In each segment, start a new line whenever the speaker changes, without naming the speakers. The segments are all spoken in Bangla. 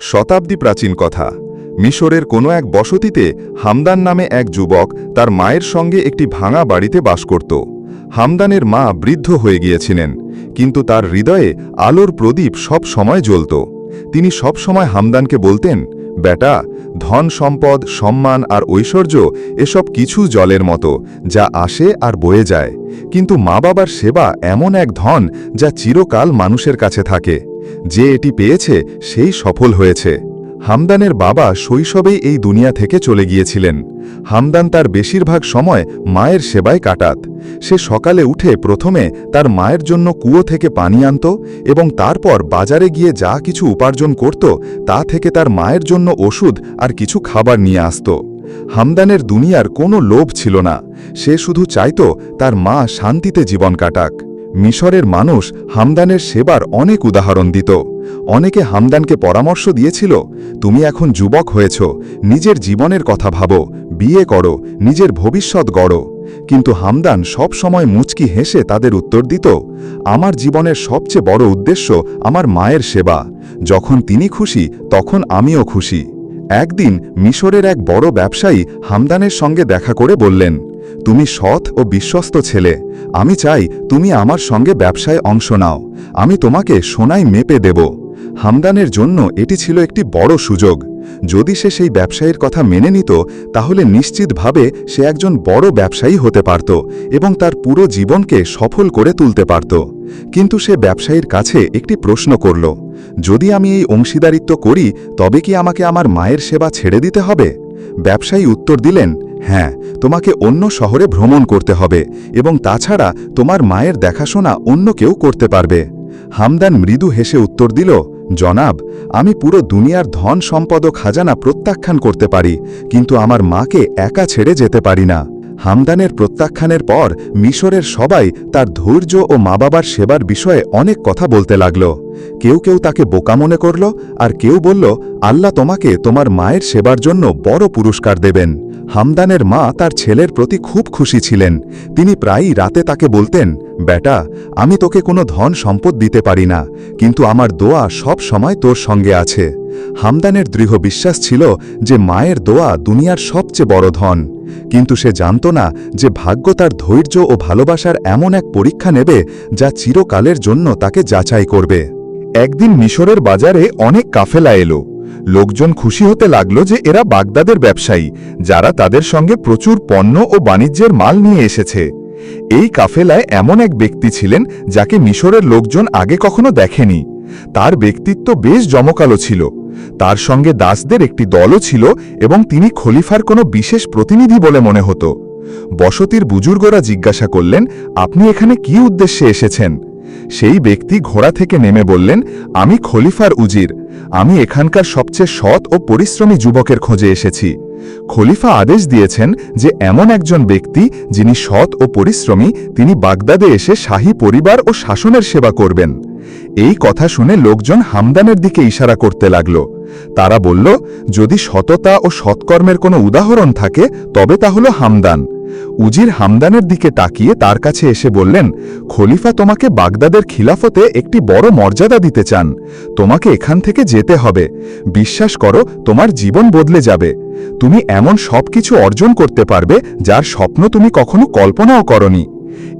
শতাব্দী প্রাচীন কথা। মিশরের কোনো এক বসতিতে হামদান নামে এক যুবক তার মায়ের সঙ্গে একটি ভাঙা বাড়িতে বাস করত। হামদানের মা বৃদ্ধ হয়ে গিয়েছিলেন, কিন্তু তার হৃদয়ে আলোর প্রদীপ সব সময় জ্বলত। তিনি সব সময় হামদানকে বলতেন, বেটা, ধন সম্পদ, সম্মান আর ঐশ্বর্য এসব কিছু জলের মতো, যা আসে আর বয়ে যায়। কিন্তু মা বাবার সেবা এমন এক ধন যা চিরকাল মানুষের কাছে থাকে। যে এটি পেয়েছে, সেই সফল হয়েছে। হামদানের বাবা শৈশবেই এই দুনিয়া থেকে চলে গিয়েছিলেন। হামদান তার বেশিরভাগ সময় মায়ের সেবায় কাটাত। সে সকালে উঠে প্রথমে তার মায়ের জন্য কুয়ো থেকে পানি আনত এবং তারপর বাজারে গিয়ে যা কিছু উপার্জন করত, তা থেকে তার মায়ের জন্য ওষুধ আর কিছু খাবার নিয়ে আসত। হামদানের দুনিয়ার কোনো লোভ ছিল না। সে শুধু চাইত তার মা শান্তিতে জীবন কাটাক। মিশরের মানুষ হামদানের সেবার অনেক উদাহরণ দিত। অনেকে হামদানকে পরামর্শ দিয়েছিল, তুমি এখন যুবক হয়েছ, নিজের জীবনের কথা ভাবো, বিয়ে করো, নিজের ভবিষ্যৎ গড়ো। কিন্তু হামদান সব সময় মুচকি হেসে তাদের উত্তর দিত, আমার জীবনের সবচেয়ে বড় উদ্দেশ্য আমার মায়ের সেবা। যখন তিনি খুশি, তখন আমিও খুশি। একদিন মিশরের এক বড় ব্যবসায়ী হামদানের সঙ্গে দেখা করে বললেন, তুমি সৎ ও বিশ্বস্ত ছেলে। আমি চাই তুমি আমার সঙ্গে ব্যবসায় অংশ নাও। আমি তোমাকে সোনায় মেপে দেব। হামদানের জন্য এটি ছিল একটি বড় সুযোগ। যদি সে সেই ব্যবসায়ীর কথা মেনে নিত, তাহলে নিশ্চিতভাবে সে একজন বড় ব্যবসায়ী হতে পারত এবং তার পুরো জীবনকে সফল করে তুলতে পারত। কিন্তু সে ব্যবসায়ীর কাছে একটি প্রশ্ন করল, যদি আমি এই অংশীদারিত্ব করি, তবে কি আমাকে আমার মায়ের সেবা ছেড়ে দিতে হবে? ব্যবসায়ী উত্তর দিলেন হ্যাঁ তোমাকে অন্য শহরে ভ্রমণ করতে হবে এবং তাছাড়া তোমার মায়ের দেখাশোনা অন্য কেউ করতে পারবে। হামদান মৃদু হেসে উত্তর দিল, জনাব, আমি পুরো দুনিয়ার ধন সম্পদ খাজানা প্রত্যাখ্যান করতে পারি, কিন্তু আমার মাকে একা ছেড়ে যেতে পারি না। হামদানের প্রত্যাখ্যানের পর মিশরের সবাই তার ধৈর্য ও মা বাবার সেবার বিষয়ে অনেক কথা বলতে লাগল। কেউ কেউ তাকে বোকা মনে করল আর কেউ বলল, আল্লাহ তোমাকে তোমার মায়ের সেবার জন্য বড় পুরস্কার দেবেন। হামদানের মা তার ছেলের প্রতি খুব খুশি ছিলেন। তিনি প্রায়ই রাতে তাকে বলতেন, বেটা, আমি তোকে কোনো ধন সম্পদ দিতে পারি না, কিন্তু আমার দোয়া সব সময় তোর সঙ্গে আছে। হামদানের দৃঢ় বিশ্বাস ছিল যে মায়ের দোয়া দুনিয়ার সবচেয়ে বড় ধন। কিন্তু সে জানত না যে ভাগ্য তার ধৈর্য ও ভালোবাসার এমন এক পরীক্ষা নেবে যা চিরকালের জন্য তাকে যাচাই করবে। একদিন মিশরের বাজারে অনেক কাফেলা এলো। লোকজন খুশি হতে লাগল যে এরা বাগদাদের ব্যবসায়ী, যারা তাদের সঙ্গে প্রচুর পণ্য ও বাণিজ্যের মাল নিয়ে এসেছে। এই কাফেলায় এমন এক ব্যক্তি ছিলেন যাকে মিশরের লোকজন আগে কখনো দেখেনি। তার ব্যক্তিত্ব বেশ জমকালো ছিল। তার সঙ্গে দাসদের একটি দলও ছিল এবং তিনি খলিফার কোনো বিশেষ প্রতিনিধি বলে মনে হতো। বসতির বুজুর্গরা জিজ্ঞাসা করলেন, আপনি এখানে কি উদ্দেশ্যে এসেছেন? সেই ব্যক্তি ঘোড়া থেকে নেমে বললেন আমি খলিফার উজির। আমি এখানকার সবচেয়ে সৎ ও পরিশ্রমী যুবকের খোঁজে এসেছি। খলিফা আদেশ দিয়েছেন যে এমন একজন ব্যক্তি যিনি সৎ ও পরিশ্রমী, তিনি বাগদাদে এসে শাহী পরিবার ও শাসনের সেবা করবেন। এই কথা শুনে লোকজন হামদানের দিকে ইশারা করতে লাগল। তারা বলল, যদি সততা ও সৎকর্মের কোনো উদাহরণ থাকে, তবে তা হল হামদান। উজির হামদানের দিকে তাকিয়ে তার কাছে এসে বললেন, খলিফা তোমাকে বাগদাদের খিলাফতে একটি বড় মর্যাদা দিতে চান। তোমাকে এখান থেকে যেতে হবে। বিশ্বাস করো, তোমার জীবন বদলে যাবে। তুমি এমন সব কিছু অর্জন করতে পারবে, যার স্বপ্ন তুমি কখনো কল্পনাও করনি।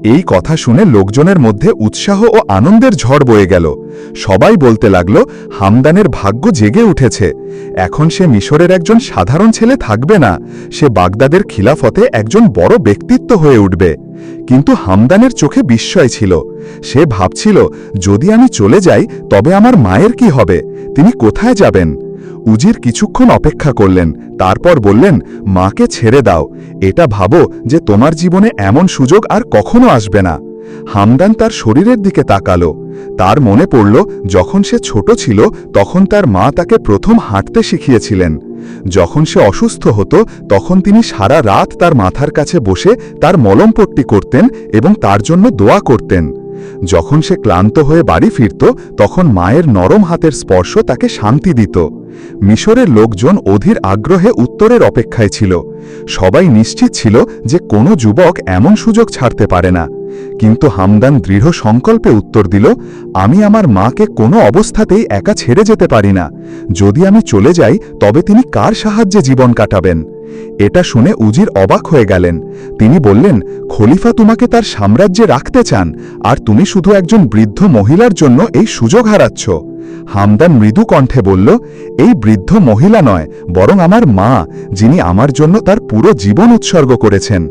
এই কথা শুনে লোকজনের মধ্যে উৎসাহ ও আনন্দের ঝড় বয়ে গেল। সবাই বলতে লাগল, হামদানের ভাগ্য জেগে উঠেছে। এখন সে মিশরের একজন সাধারণ ছেলে থাকবে না, সে বাগদাদের খিলাফতে একজন বড় ব্যক্তিত্ব হয়ে উঠবে। কিন্তু হামদানের চোখে বিস্ময় ছিল। সে ভাবছিল, যদি আমি চলে যাই, তবে আমার মায়ের কি হবে? তিনি কোথায় যাবেন? উজির কিছুক্ষণ অপেক্ষা করলেন, তারপর বললেন, মাকে ছেড়ে দাও। এটা ভাবো যে তোমার জীবনে এমন সুযোগ আর কখনো আসবে না। হামদান তার শরীরের দিকে তাকালো। তার মনে পড়ল, যখন সে ছোট ছিল, তখন তার মা তাকে প্রথম হাঁটতে শিখিয়েছিলেন। যখন সে অসুস্থ হতো, তখন তিনি সারা রাত তার মাথার কাছে বসে তার মলমপট্টি করতেন এবং তার জন্য দোয়া করতেন। যখন সে ক্লান্ত হয়ে বাড়ি ফিরত, তখন মায়ের নরম হাতের স্পর্শ তাকে শান্তি দিত। মিশরের লোকজন অধীর আগ্রহে উত্তরের অপেক্ষায় ছিল। সবাই নিশ্চিত ছিল যে কোনো যুবক এমন সুযোগ ছাড়তে পারে না। কিন্তু হামদান দৃঢ় সংকল্পে উত্তর দিল, আমি আমার মাকে কোনো অবস্থাতেই একা ছেড়ে যেতে পারি না। যদি আমি চলে যাই, তবে তিনি কার সাহায্যে জীবন কাটাবেন? এটা শুনে উজির অবাক হয়ে গেলেন। তিনি বললেন, খলিফা তোমাকে তার সাম্রাজ্যে রাখতে চান, আর তুমি শুধু একজন বৃদ্ধ মহিলার জন্য এই সুযোগ হারাচ্ছ। হামদান মৃদু কণ্ঠে বলল, এই বৃদ্ধ মহিলা নয়, বরং আমার মা, যিনি আমার জন্য তার পুরো জীবন উৎসর্গ করেছেন।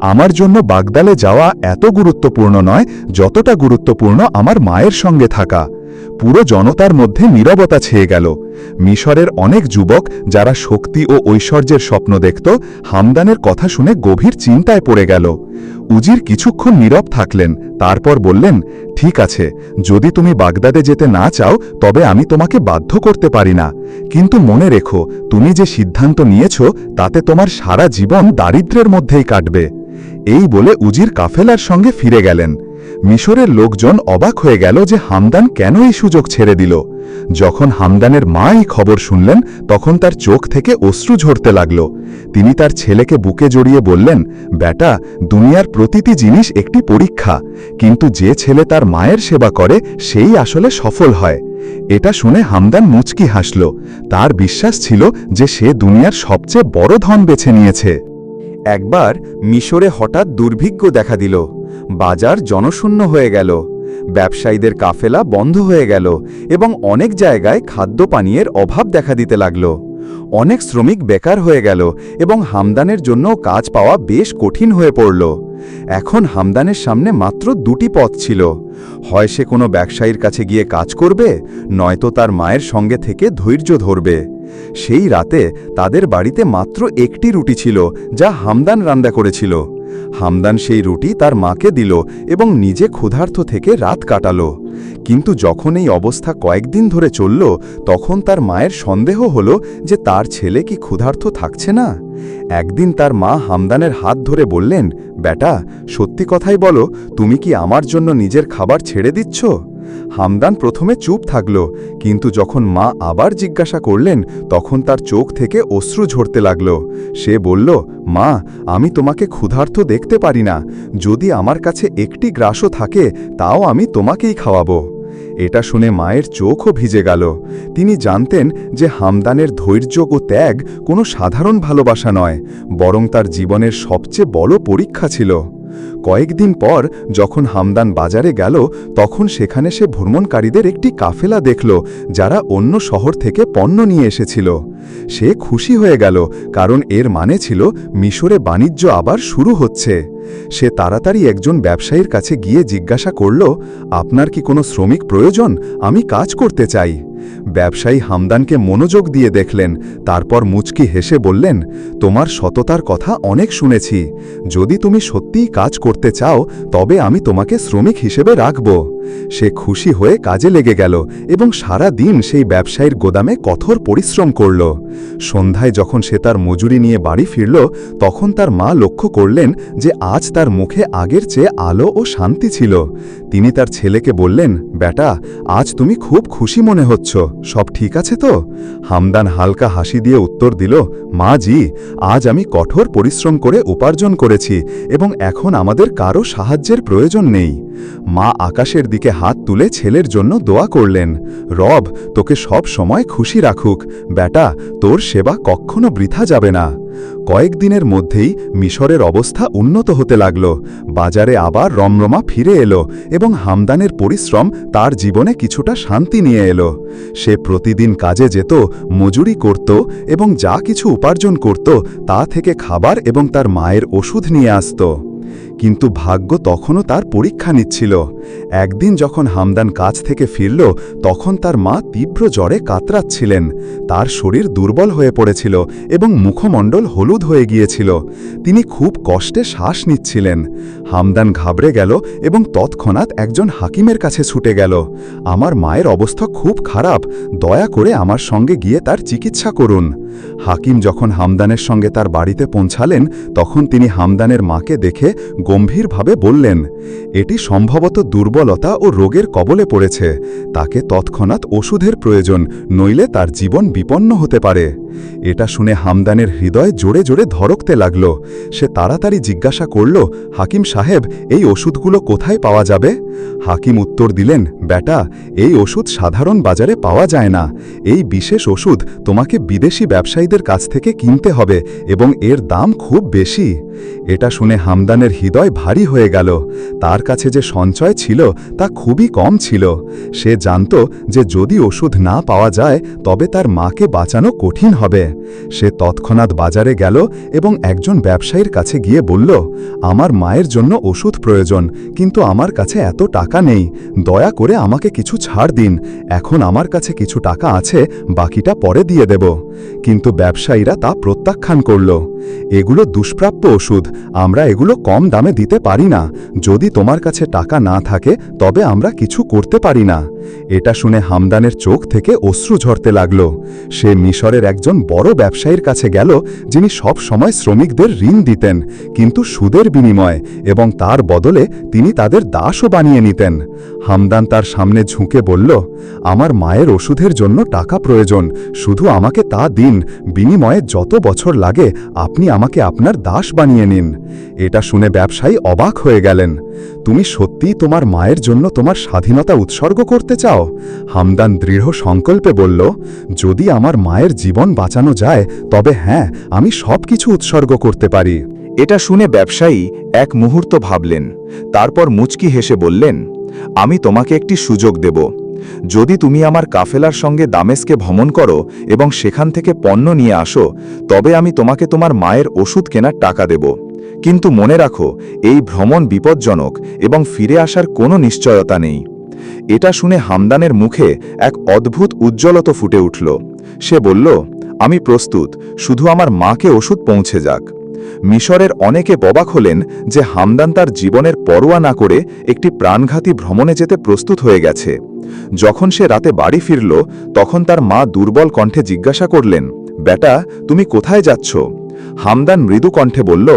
আমার জন্য বাগদালে যাওয়া এত গুরুত্বপূর্ণ নয়, যতটা গুরুত্বপূর্ণ আমার মায়ের সঙ্গে থাকা। পুরো জনতার মধ্যে নীরবতা ছেয়ে গেল। মিশরের অনেক যুবক যারা শক্তি ও ঐশ্বর্যের স্বপ্ন দেখত, হামদানের কথা শুনে গভীর চিন্তায় পড়ে গেল। উজির কিছুক্ষণ নীরব থাকলেন, তারপর বললেন, ঠিক আছে, যদি তুমি বাগদাদে যেতে না চাও, তবে আমি তোমাকে বাধ্য করতে পারি না। কিন্তু মনে রেখো, তুমি যে সিদ্ধান্ত নিয়েছ, তাতে তোমার সারা জীবন দারিদ্র্যের মধ্যেই কাটবে। এই বলে উজির কাফেলার সঙ্গে ফিরে গেলেন। মিশরের লোকজন অবাক হয়ে গেল যে হামদান কেন এই সুযোগ ছেড়ে দিল। যখন হামদানের মা এই খবর শুনলেন, তখন তার চোখ থেকে অশ্রু ঝরতে লাগল। তিনি তার ছেলেকে বুকে জড়িয়ে বললেন, বেটা, দুনিয়ার প্রতিটি জিনিস একটি পরীক্ষা, কিন্তু যে ছেলে তার মায়ের সেবা করে, সেই আসলে সফল হয়। এটা শুনে হামদান মুচকি হাসল। তার বিশ্বাস ছিল যে সে দুনিয়ার সবচেয়ে বড় ধন বেছে নিয়েছে। একবার মিশরে হঠাৎ দুর্ভিক্ষ দেখা দিল। বাজার জনশূন্য হয়ে গেল। ব্যবসায়ীদের কাফেলা বন্ধ হয়ে গেল এবং অনেক জায়গায় খাদ্য পানীয়ের অভাব দেখা দিতে লাগল। অনেক শ্রমিক বেকার হয়ে গেল এবং হামদানের জন্য কাজ পাওয়া বেশ কঠিন হয়ে পড়ল। এখন হামদানের সামনে মাত্র দুটি পথ ছিল। হয় সে কোনো ব্যবসায়ীর কাছে গিয়ে কাজ করবে, নয়তো তার মায়ের সঙ্গে থেকে ধৈর্য ধরবে। সেই রাতে তাদের বাড়িতে মাত্র একটি রুটি ছিল, যা হামদান রান্না করেছিল। হামদান সেই রুটি তার মাকে দিল এবং নিজে ক্ষুধার্থ থেকে রাত কাটালো। কিন্তু যখন এই অবস্থা কয়েকদিন ধরে চলল, তখন তার মায়ের সন্দেহ হল যে তার ছেলে কি ক্ষুধার্থ থাকছে না। একদিন তার মা হামদানের হাত ধরে বললেন, বেটা, সত্যি কথাই বলো, তুমি কি আমার জন্য নিজের খাবার ছেড়ে দিচ্ছ? হামদান প্রথমে চুপ থাকল, কিন্তু যখন মা আবার জিজ্ঞাসা করলেন, তখন তার চোখ থেকে অশ্রু ঝরতে লাগল। সে বলল, মা, আমি তোমাকে ক্ষুধার্থ দেখতে পারি না। যদি আমার কাছে একটি গ্রাসও থাকে, তাও আমি তোমাকেই খাওয়াবো। এটা শুনে মায়ের চোখও ভিজে গেল। তিনি জানতেন যে হামদানের ধৈর্য ও ত্যাগ কোনো সাধারণ ভালোবাসা নয়, বরং তার জীবনের সবচেয়ে বড় পরীক্ষা ছিল। কয়েকদিন পর যখন হামদান বাজারে গেল, তখন সেখানে সে ভ্রমণকারীদের একটি কাফেলা দেখল, যারা অন্য শহর থেকে পণ্য নিয়ে এসেছিল। সে খুশি হয়ে গেল, কারণ এর মানে ছিল মিশরে বাণিজ্য আবার শুরু হচ্ছে। সে তাড়াতাড়ি একজন ব্যবসায়ীর কাছে গিয়ে জিজ্ঞাসা করল, আপনার কি কোনো শ্রমিক প্রয়োজন? আমি কাজ করতে চাই। ব্যবসায়ী হামদানকে মনোযোগ দিয়ে দেখলেন, তারপর মুচকি হেসে বললেন, তোমার সততার কথা অনেক শুনেছি। যদি তুমি সত্যিই কাজ করতে চাও, তবে আমি তোমাকে শ্রমিক হিসেবে রাখব। সে খুশি হয়ে কাজে লেগে গেল এবং সারা দিন সেই ব্যবসায়ীর গোদামে কঠোর পরিশ্রম করল। সন্ধ্যায় যখন সে তার মজুরি নিয়ে বাড়ি ফিরল, তখন তার মা লক্ষ্য করলেন যে আজ তার মুখে আগের চেয়ে আলো ও শান্তি ছিল। তিনি তার ছেলেকে বললেন, বেটা, আজ তুমি খুব খুশি মনে হচ্ছ। সব ঠিক আছে তো? হামদান হালকা হাসি দিয়ে উত্তর দিল, মা জি, আজ আমি কঠোর পরিশ্রম করে উপার্জন করেছি এবং এখন আমাদের কারও সাহায্যের প্রয়োজন নেই। মা আকাশের দিকে হাত তুলে ছেলের জন্য দোয়া করলেন, রব, তোকে সব সময় খুশি রাখুক। বেটা তোর সেবা কখনো বৃথা যাবে না। কয়েকদিনের মধ্যেই মিশরের অবস্থা উন্নত হতে লাগল। বাজারে আবার রমরমা ফিরে এলো এবং হামদানের পরিশ্রম তার জীবনে কিছুটা শান্তি নিয়ে এলো। সে প্রতিদিন কাজে যেত, মজুরি করত এবং যা কিছু উপার্জন করত তা থেকে খাবার এবং তার মায়ের ওষুধ নিয়ে আসত। কিন্তু ভাগ্য তখনও তার পরীক্ষা নিচ্ছিল। একদিন যখন হামদান কাজ থেকে ফিরল, তখন তার মা তীব্র জ্বরে কাতরাচ্ছিলেন। তার শরীর দুর্বল হয়ে পড়েছিল এবং মুখমণ্ডল হলুদ হয়ে গিয়েছিল। তিনি খুব কষ্টে শ্বাস নিচ্ছিলেন। হামদান ঘাবড়ে গেল এবং তৎক্ষণাৎ একজন হাকিমের কাছে ছুটে গেল। আমার মায়ের অবস্থা খুব খারাপ, দয়া করে আমার সঙ্গে গিয়ে তার চিকিৎসা করুন। হাকিম যখন হামদানের সঙ্গে তার বাড়িতে পৌঁছালেন, তখন তিনি হামদানের মাকে দেখে গম্ভীরভাবে বললেন, এটি সম্ভবত দুর্বলতা ও রোগের কবলে পড়েছে। তাকে তৎক্ষণাৎ ওষুধের প্রয়োজন, নইলে তার জীবন বিপন্ন হতে পারে। এটা শুনে হামদানের হৃদয় জোরে জোরে ধরকতে লাগল। সে তাড়াতাড়ি জিজ্ঞাসা করল, হাকিম সাহেব, এই ওষুধগুলো কোথায় পাওয়া যাবে? হাকিম উত্তর দিলেন বেটা এই ওষুধ সাধারণ বাজারে পাওয়া যায় না। এই বিশেষ ওষুধ তোমাকে বিদেশি ব্যবসায়ীদের কাছ থেকে কিনতে হবে এবং এর দাম খুব বেশি। এটা শুনে হামদানের হৃদয় ভারী হয়ে গেল। তার কাছে যে সঞ্চয় ছিল, তা খুবই কম ছিল। সে জানত যে যদি ওষুধ না পাওয়া যায়, তবে তার মাকে বাঁচানো কঠিন হবে। সে তৎক্ষণাৎ বাজারে গেল এবং একজন ব্যবসায়ীর কাছে গিয়ে বলল, আমার মায়ের জন্য ওষুধ প্রয়োজন, কিন্তু আমার কাছে এত টাকা নেই। দয়া করে আমাকে কিছু ছাড় দিন। এখন আমার কাছে কিছু টাকা আছে, বাকিটা পরে দিয়ে দেব। কিন্তু ব্যবসায়ীরা তা প্রত্যাখ্যান করল। এগুলো দুষ্প্রাপ্য ওষুধ, আমরা এগুলো কম দামে দিতে পারি না। যদি তোমার কাছে টাকা না থাকে, তবে আমরা কিছু করতে পারি না। এটা শুনে হামদানের চোখ থেকে অশ্রু ঝরতে লাগল। সে মিশরের একজন বড় ব্যবসায়ীর কাছে গেল, যিনি সব সময় শ্রমিকদের ঋণ দিতেন, কিন্তু সুদের বিনিময়, এবং তার বদলে তিনি তাদের দাসও বানিয়ে নিতেন। হামদান তার সামনে ঝুঁকে বলল, আমার মায়ের ওষুধের জন্য টাকা প্রয়োজন, শুধু আমাকে তা দিন। বিনিময়ে যত বছর লাগে, আপনি আমাকে আপনার দাস বানিয়ে নিন। এটা শুনে ব্যবসায়ী অবাক হয়ে গেলেন। তুমি সত্যিই তোমার মায়ের জন্য তোমার স্বাধীনতা উৎসর্গ করতে চাও? হামদান দৃঢ় সংকল্পে বলল, যদি আমার মায়ের জীবন বাঁচানো যায়, তবে হ্যাঁ আমি সব কিছু উৎসর্গ করতে পারি।
এটা শুনে ব্যবসায়ী এক মুহূর্ত ভাবলেন। তারপর মুচকি হেসে বললেন, আমি তোমাকে একটি সুযোগ দেব। যদি তুমি আমার কাফেলার সঙ্গে দামেস্কে ভ্রমণ করো এবং সেখান থেকে পণ্য নিয়ে আসো, তবে আমি তোমাকে তোমার মায়ের ওষুধ কেনার টাকা দেব। কিন্তু মনে রাখো, এই ভ্রমণ বিপজ্জনক এবং ফিরে আসার কোনো নিশ্চয়তা নেই। এটা শুনে হামদানের মুখে এক অদ্ভুত উজ্জ্বলত ফুটে উঠল। সে বলল, আমি প্রস্তুত, শুধু আমার মাকে ওষুধ পৌঁছে যাক। মিশরের অনেকে ববাক হলেন যে হামদান তার জীবনের পরোয়া না করে একটি প্রাণঘাতী ভ্রমণে যেতে প্রস্তুত হয়ে গেছে। যখন সে রাতে বাড়ি ফিরল, তখন তার মা দুর্বল কণ্ঠে জিজ্ঞাসা করলেন, বেটা, তুমি কোথায় যাচ্ছ? হামদান মৃদু কণ্ঠে বলল,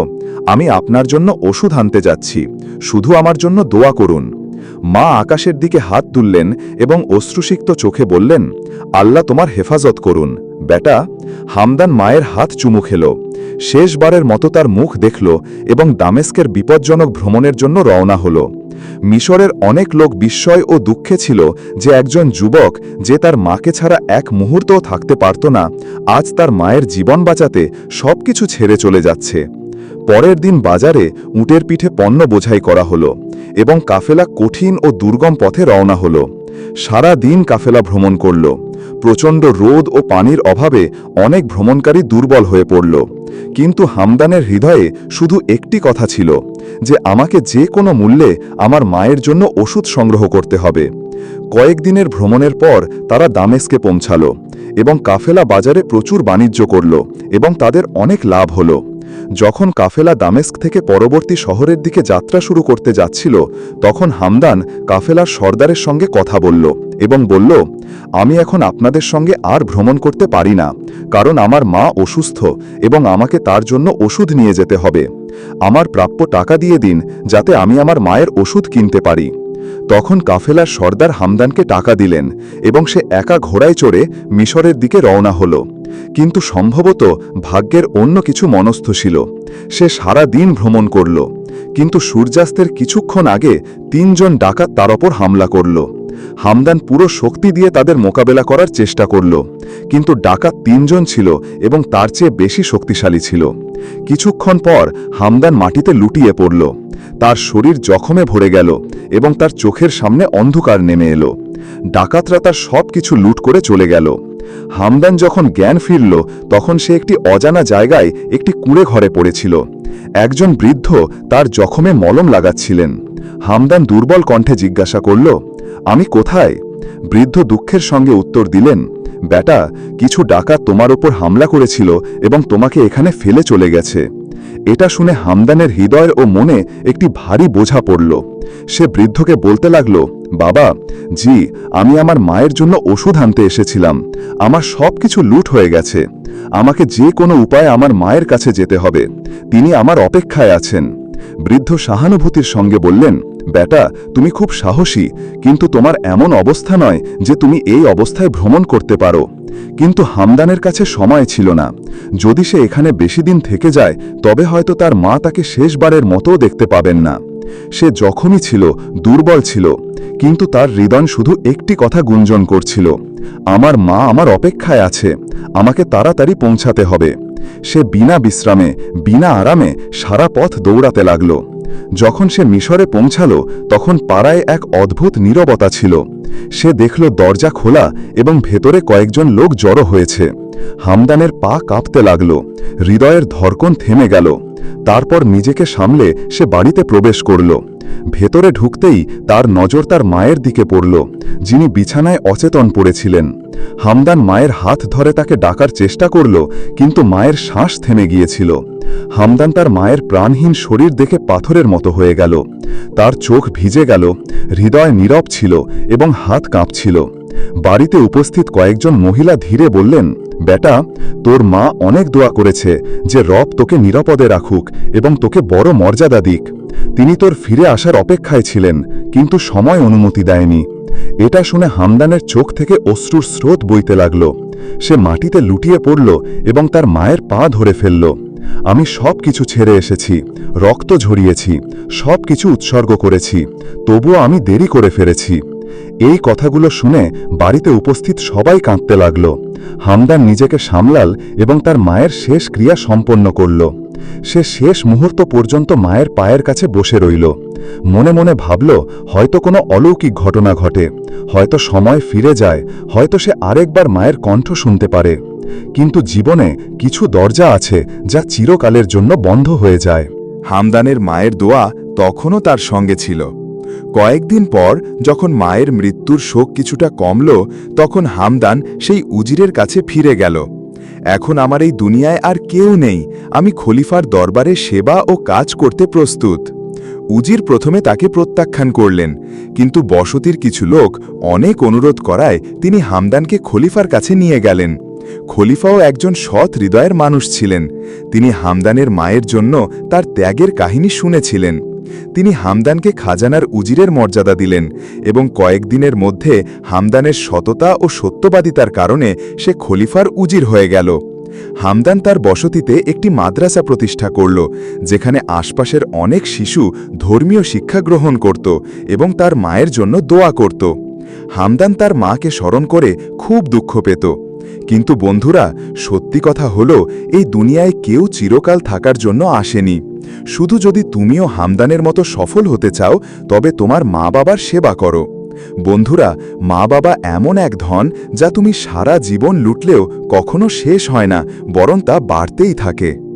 আমি আপনার জন্য ওষুধ আনতে যাচ্ছি, শুধু আমার জন্য দোয়া করুন। মা আকাশের দিকে হাত তুললেন এবং অশ্রুসিক্ত চোখে বললেন, আল্লাহ তোমার হেফাজত করুন। বেটা, হামদান মায়ের হাত চুমু খেল। শেষবারের মতো তার মুখ দেখল এবং দামেস্কের বিপজ্জনক ভ্রমণের জন্য রওনা হল। মিশরের অনেক লোক বিস্ময় ও দুঃখে ছিল যে একজন যুবক যে তার মাকে ছাড়া এক মুহূর্তও থাকতে পারত না, আজ তার মায়ের জীবন বাঁচাতে সবকিছু ছেড়ে চলে যাচ্ছে। পরের দিন বাজারে উটের পিঠে পণ্য বোঝাই করা হলো এবং কাফেলা কঠিন ও দুর্গম পথে রওনা হলো। সারা দিন কাফেলা ভ্রমণ করল। প্রচণ্ড রোদ ও পানির অভাবে অনেক ভ্রমণকারী দুর্বল হয়ে পড়ল। কিন্তু হামদানের হৃদয়ে শুধু একটি কথা ছিল, যে আমাকে যে কোনো মূল্যে আমার মায়ের জন্য ওষুধ সংগ্রহ করতে হবে। কয়েকদিনের ভ্রমণের পর তারা দামেস্কে পৌঁছাল এবং কাফেলা বাজারে প্রচুর বাণিজ্য করল এবং তাদের অনেক লাভ হলো। যখন কাফেলা দামেস্ক থেকে পরবর্তী শহরের দিকে যাত্রা শুরু করতে যাচ্ছিল, তখন হামদান কাফেলার সর্দারের সঙ্গে কথা বলল এবং বলল, আমি এখন আপনাদের সঙ্গে আর ভ্রমণ করতে পারি না, কারণ আমার মা অসুস্থ এবং আমাকে তার জন্য ওষুধ নিয়ে যেতে হবে। আমার প্রাপ্য টাকা দিয়ে দিন, যাতে আমি আমার মায়ের ওষুধ কিনতে পারি। তখন কাফেলার সর্দার হামদানকে টাকা দিলেন এবং সে একা ঘোড়ায় চড়ে মিশরের দিকে রওনা হলো। কিন্তু সম্ভবত ভাগ্যের অন্য কিছু মনস্থ ছিল। সে সারা দিন ভ্রমণ করল। কিন্তু সূর্যাস্তের কিছুক্ষণ আগে তিনজন ডাকাত তার ওপর হামলা করল। হামদান পুরো শক্তি দিয়ে তাদের মোকাবেলা করার চেষ্টা করল। কিন্তু ডাকাত তিনজন ছিল এবং তার চেয়ে বেশি শক্তিশালী ছিল। কিছুক্ষণ পর হামদান মাটিতে লুটিয়ে পড়ল। তার শরীর জখমে ভরে গেল এবং তার চোখের সামনে অন্ধকার নেমে এলো। ডাকাতরা তার সব কিছু লুট করে চলে গেল। হামদান যখন জ্ঞান ফিরল, তখন সে একটি অজানা জায়গায় একটি কুঁড়ে ঘরে পড়েছিল। একজন বৃদ্ধ তার জখমে মলম লাগাচ্ছিলেন। হামদান দুর্বল কণ্ঠে জিজ্ঞাসা করল, আমি কোথায়? বৃদ্ধ দুঃখের সঙ্গে উত্তর দিলেন বেটা কিছু ডাকাত তোমার ওপর হামলা করেছিল এবং তোমাকে এখানে ফেলে চলে গেছে। এটা শুনে হামদানের হৃদয় ও মনে একটি ভারী বোঝা পড়ল। সে বৃদ্ধকে বলতে লাগল, বাবা, জি, আমি আমার মায়ের জন্য ওষুধ আনতে এসেছিলাম। আমার সব কিছু লুট হয়ে গেছে। আমাকে যে কোনো উপায়ে আমার মায়ের কাছে যেতে হবে। তিনি আমার অপেক্ষায় আছেন।
বৃদ্ধ সহানুভূতির সঙ্গে বললেন, বেটা, তুমি খুব সাহসী, কিন্তু তোমার এমন অবস্থা নয় যে তুমি এই অবস্থায় ভ্রমণ করতে পারো। কিন্তু হামদানের কাছে সময় ছিল না। যদি সে এখানে বেশি দিন থেকে যায়, তবে হয়তো তার মা তাকে শেষবারের মতোও দেখতে পাবেন না। সে জখমই ছিল, দুর্বল ছিল, কিন্তু তার হৃদয় শুধু একটি কথা গুঞ্জন করছিল, আমার মা আমার অপেক্ষায় আছে, আমাকে তাড়াতাড়ি পৌঁছাতে হবে। সে বিনা বিশ্রামে, বিনা আরামে সারা পথ দৌড়াতে লাগল। যখন সে মিশরে পৌঁছাল, তখন পাড়ায় এক অদ্ভুত নীরবতা ছিল। সে দেখল দরজা খোলা এবং ভেতরে কয়েকজন লোক জড়ো হয়েছে। হামদানের পা কাঁপতে লাগল, হৃদয়ের ধর্কন থেমে গেল, তারপর নিজেকে সামলে সে বাড়িতে প্রবেশ করল। ভেতরে ঢুকতেই তার নজর তার মায়ের দিকে পড়ল, যিনি বিছানায় অচেতন পড়েছিলেন। হামদান মায়ের হাত ধরে তাকে ডাকার চেষ্টা করল, কিন্তু মায়ের শ্বাস থেমে গিয়েছিল। হামদান তার মায়ের প্রাণহীন শরীর দেখে পাথরের মতো হয়ে গেল। তার চোখ ভিজে গেল, হৃদয় নীরব ছিল এবং হাত কাঁপছিল। বাড়িতে উপস্থিত কয়েকজন মহিলা ধীরে বললেন বেটা, তোর মা অনেক দোয়া করেছে যে রব তোকে নিরাপদে রাখুক এবং তোকে বড় মর্যাদা দিক। তিনি তোর ফিরে আসার অপেক্ষায় ছিলেন, কিন্তু সময় অনুমতি দেয়নি। এটা শুনে হামদানের চোখ থেকে অশ্রুর স্রোত বইতে লাগল। সে মাটিতে লুটিয়ে পড়ল এবং তার মায়ের পা ধরে ফেলল। আমি সব কিছু ছেড়ে এসেছি, রক্ত ঝরিয়েছি সব কিছু উৎসর্গ করেছি, তবুও আমি দেরি করে ফেরেছি। এই কথাগুলো শুনে বাড়িতে উপস্থিত সবাই কাঁদতে লাগল। হামদান নিজেকে সামলাল এবং তার মায়ের শেষ ক্রিয়া সম্পন্ন করল। সে শেষ মুহূর্ত পর্যন্ত মায়ের পায়ের কাছে বসে রইল। মনে মনে ভাবল, হয়তো কোনো অলৌকিক ঘটনা ঘটে, হয়তো সময় ফিরে যায়, হয়তো সে আরেকবার মায়ের কণ্ঠ শুনতে পারে। কিন্তু জীবনে কিছু দরজা আছে যা চিরকালের জন্য বন্ধ হয়ে যায়।
হামদানের মায়ের দোয়া তখনও তার সঙ্গে ছিল। কয়েকদিন পর যখন মায়ের মৃত্যুর শোক কিছুটা কমল, তখন হামদান সেই উজিরের কাছে ফিরে গেল। এখন আমার এই দুনিয়ায় আর কেউ নেই, আমি খলিফার দরবারে সেবা ও কাজ করতে প্রস্তুত। উজির প্রথমে তাকে প্রত্যাখ্যান করলেন, কিন্তু বসতির কিছু লোক অনেক অনুরোধ করায় তিনি হামদানকে খলিফার কাছে নিয়ে গেলেন। খলিফাও একজন সৎ হৃদয়ের মানুষ ছিলেন। তিনি হামদানের মায়ের জন্য তার ত্যাগের কাহিনী শুনেছিলেন। তিনি হামদানকে খাজানার উজিরের মর্যাদা দিলেন এবং কয়েকদিনের মধ্যে হামদানের সততা ও সত্যবাদিতার কারণে সে খলিফার উজির হয়ে গেল। হামদান তার বসতিতে একটি মাদ্রাসা প্রতিষ্ঠা করল, যেখানে আশপাশের অনেক শিশু ধর্মীয় শিক্ষা গ্রহণ করত এবং তার মায়ের জন্য দোয়া করত। হামদান তার মাকে স্মরণ করে খুব দুঃখ পেত। কিন্তু বন্ধুরা, সত্যি কথা হলো, এই দুনিয়ায় কেউ চিরকাল থাকার জন্য আসেনি। শুধু যদি তুমিও হামদানের মতো সফল হতে চাও, তবে তোমার মা বাবার সেবা করো। বন্ধুরা মা বাবা এমন এক ধন যা তুমি সারা জীবন লুটলেও কখনো শেষ হয় না, বরং তা বাড়তেই থাকে।